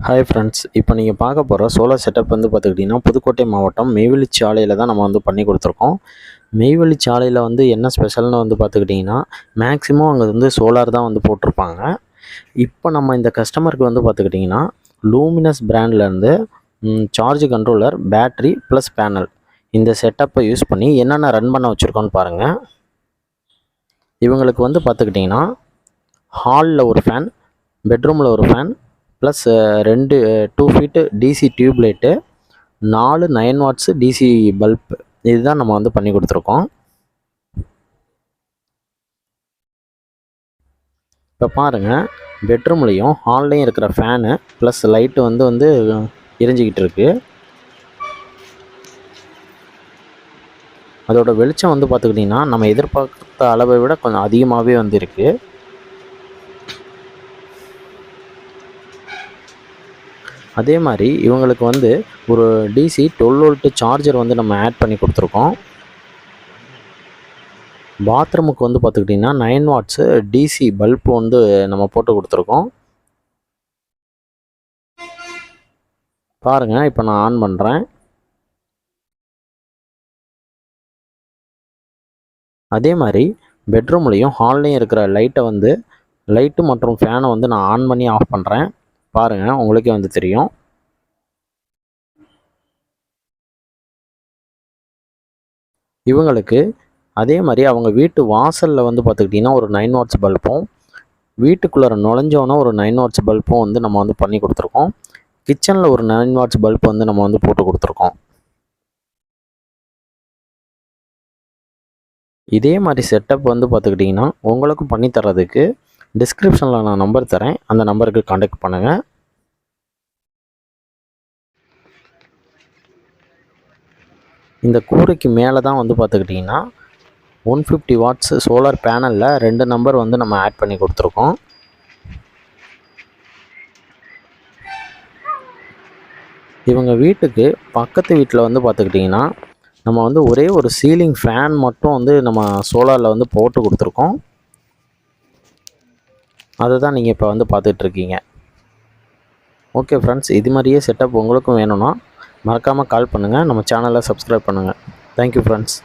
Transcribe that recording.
Hi friends இப்போ நீங்கள் பார்க்க போகிற சோலார் செட்டப் வந்து பார்த்துக்கிட்டிங்கன்னா புதுக்கோட்டை மாவட்டம் மெய்வெளி சாலையில் தான் நம்ம வந்து பண்ணி கொடுத்துருக்கோம். மெய்வெளி சாலையில் வந்து என்ன ஸ்பெஷல்னு வந்து பார்த்துக்கிட்டிங்கன்னா மேக்ஸிமம் அங்கே வந்து சோலார் தான் வந்து போட்டிருப்பாங்க. இப்போ நம்ம இந்த கஸ்டமருக்கு வந்து பார்த்துக்கிட்டிங்கன்னா Luminous பிராண்ட்லேருந்து charge controller battery plus panel இந்த செட்டப்பை யூஸ் பண்ணி என்னென்ன ரன் பண்ண வச்சுருக்கோன்னு பாருங்கள் இவங்களுக்கு வந்து பார்த்துக்கிட்டிங்கன்னா ஹாலில் ஒரு ஃபேன் பெட்ரூமில் ஒரு ஃபேன் ப்ளஸ் ரெண்டு two feet DC tube light நாலு நைன் வாட்ஸு டிசி பல்ப் இதுதான் நம்ம வந்து பண்ணி கொடுத்துருக்கோம். இப்போ பாருங்கள் பெட்ரூம்லேயும் ஹால்லையும் இருக்கிற ஃபேனு ப்ளஸ் லைட்டு வந்து வந்து எரிஞ்சிக்கிட்டு இருக்கு. அதோட வெளிச்சம் வந்து பார்த்துக்கிட்டிங்கன்னா நம்ம எதிர்பார்த்த அளவை விட கொஞ்சம் அதிகமாகவே வந்து இருக்குது அதே மாதிரி இவங்களுக்கு வந்து ஒரு டிசி டுவெல் வோல்ட்டு சார்ஜர் வந்து நம்ம ஆட் பண்ணி கொடுத்துருக்கோம். பாத்ரூமுக்கு வந்து பார்த்துக்கிட்டிங்கன்னா நைன் வாட்ஸு டிசி பல்ப் வந்து நம்ம போட்டு கொடுத்துருக்கோம். பாருங்கள் இப்போ நான் ஆன் பண்ணுறேன் அதே மாதிரி பெட்ரூம்லேயும் ஹால்லையும் இருக்கிற லைட்டை வந்து லைட்டு மற்றும் ஃபேனை வந்து நான் ஆன் பண்ணி ஆஃப் பண்ணுறேன் பாருங்கள் உங்களுக்கே வந்து தெரியும். இவங்களுக்கு அதே மாதிரி அவங்க வீட்டு வாசலில் வந்து பார்த்துக்கிட்டிங்கன்னா ஒரு நைன் வாட்ஸ் பல்பும் வீட்டுக்குள்ளே நுழைஞ்சோன்னா ஒரு நைன் வாட்ஸ் பல்பும் வந்து நம்ம வந்து பண்ணி கொடுத்துருக்கோம். கிச்சனில் ஒரு நைன் வாட்ஸ் பல்ப் வந்து நம்ம வந்து போட்டு கொடுத்துருக்கோம். இதே மாதிரி செட்டப் வந்து பார்த்துக்கிட்டிங்கன்னா உங்களுக்கும் பண்ணித்தரதுக்கு டிஸ்கிரிப்ஷனில் நான் நம்பர் தரேன். அந்த நம்பருக்கு காண்டாக்ட் பண்ணுங்கள் இந்த கூரைக்கு மேலே தான் வந்து பார்த்துக்கிட்டிங்கன்னா ஒன் ஃபிஃப்டி வாட்ஸ் சோலார் பேனலில் ரெண்டு நம்பர் வந்து நம்ம ஆட் பண்ணி கொடுத்துருக்கோம். இவங்க வீட்டுக்கு பக்கத்து வீட்டில் வந்து பார்த்துக்கிட்டிங்கன்னா நம்ம வந்து ஒரே ஒரு சீலிங் ஃபேன் மட்டும் வந்து நம்ம சோலாரில் வந்து போட்டு கொடுத்துருக்கோம். அதை தான் நீங்கள் இப்போ வந்து பார்த்துட்ருக்கீங்க. ஓகே ஃப்ரெண்ட்ஸ் இது மாதிரியே செட்டப் உங்களுக்கும் வேணும்னா மறக்காமல் கால் பண்ணுங்கள் நம்ம சேனலை சப்ஸ்கிரைப் பண்ணுங்கள் தேங்க்யூ ஃப்ரெண்ட்ஸ்